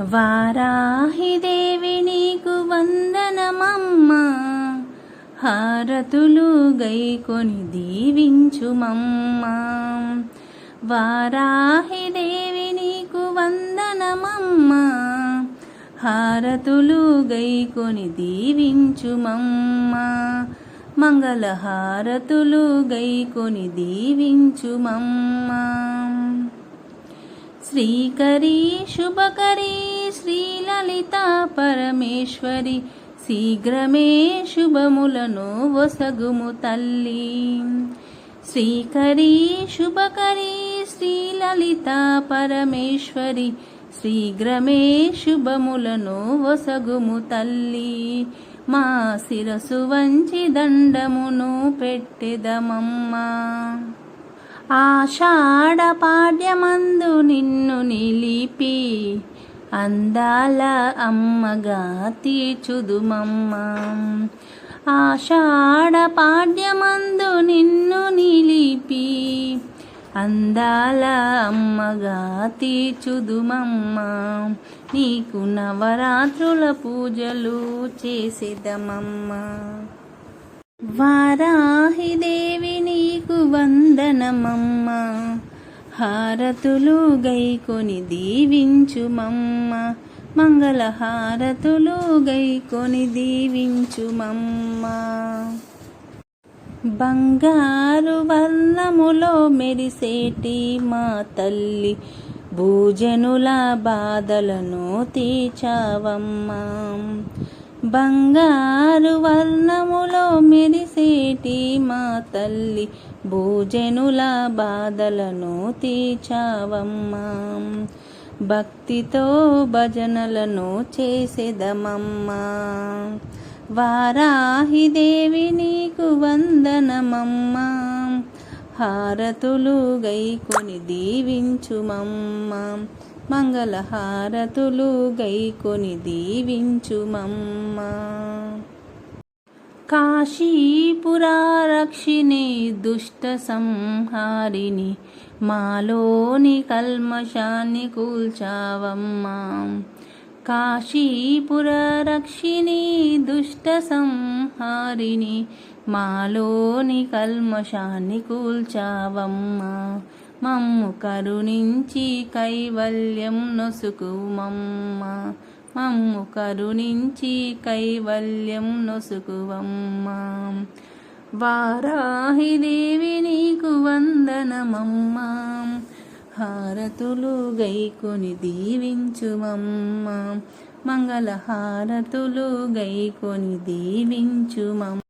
వారాహిదేవి నీకు వందనమమ్మా. హారతులు గైకొని దీవించుమమ్మా. వారాహిదేవి నీకు వందనమమ్మా. హారతులు గైకొని దీవించుమమ్మా. మంగళహారతులు గైకొని దీవించుమమ్మా. శ్రీకరీ శుభకరీ శ్రీలలిత పరమేశ్వరి శీఘ్రమే శుభములను వసగుము తల్లి. శ్రీకరీ శుభకరీ శ్రీలలిత పరమేశ్వరి శీఘ్రమే శుభములను వసగుము తల్లి. మా శిరసు వంచి దండమును పెట్టెదమమ్మా. ఆషాఢ పాడ్యమందు నిన్ను నిలిపి అందాల అమ్మగా తీర్చుదుమమ్మ. ఆషాఢ పాడ్యమందు నిన్ను నిలిపి అందాల అమ్మగా తీర్చుదుమమ్మ. నీకు నవరాత్రుల పూజలు చేసేదమమ్మా. వరా వందనమమ్మ హారతులు గైకొని దీవించుమమ్మ. మంగళహారతులు గైకొని దీవించుమమ్మ. బంగారు వర్ణములో మెరిసేటి మా తల్లి భూజనుల బాధలను తీర్చావమ్మా. బంగారు వర్ణములో మెరి మెరిసేటి మా తల్లి భోజనుల బాధలను తీర్చావమ్మా. భక్తితో భజనలను చేసేదమమ్మా. వారాహిదేవి నీకు వందనమమ్మా. హారతులు గైకొని దీవించుమమ్మా. మంగళహారతులు గైకొని దీవించుమమ్మా. కాశీపురారక్షిణి దుష్ట సంహారిణి. మాలోని కల్మషాన్ని కూల్చావమ్మా. కాశీపురరక్షిణి దుష్ట సంహారిణి. మాలోని కల్మషాన్ని కూల్చావమ్మా. మమ్ము కరుణించి కైవల్యం నొసుకుమమ్మ. మమ్ము కరుణించి కైవల్యం నొసుకువమ్మ వారాహిదేవి నీకు వందనమమ్మ. హారతులు గైకొని దీవించుమమ్మ మంగళహారతులు గైకొని దీవించుమమ్మ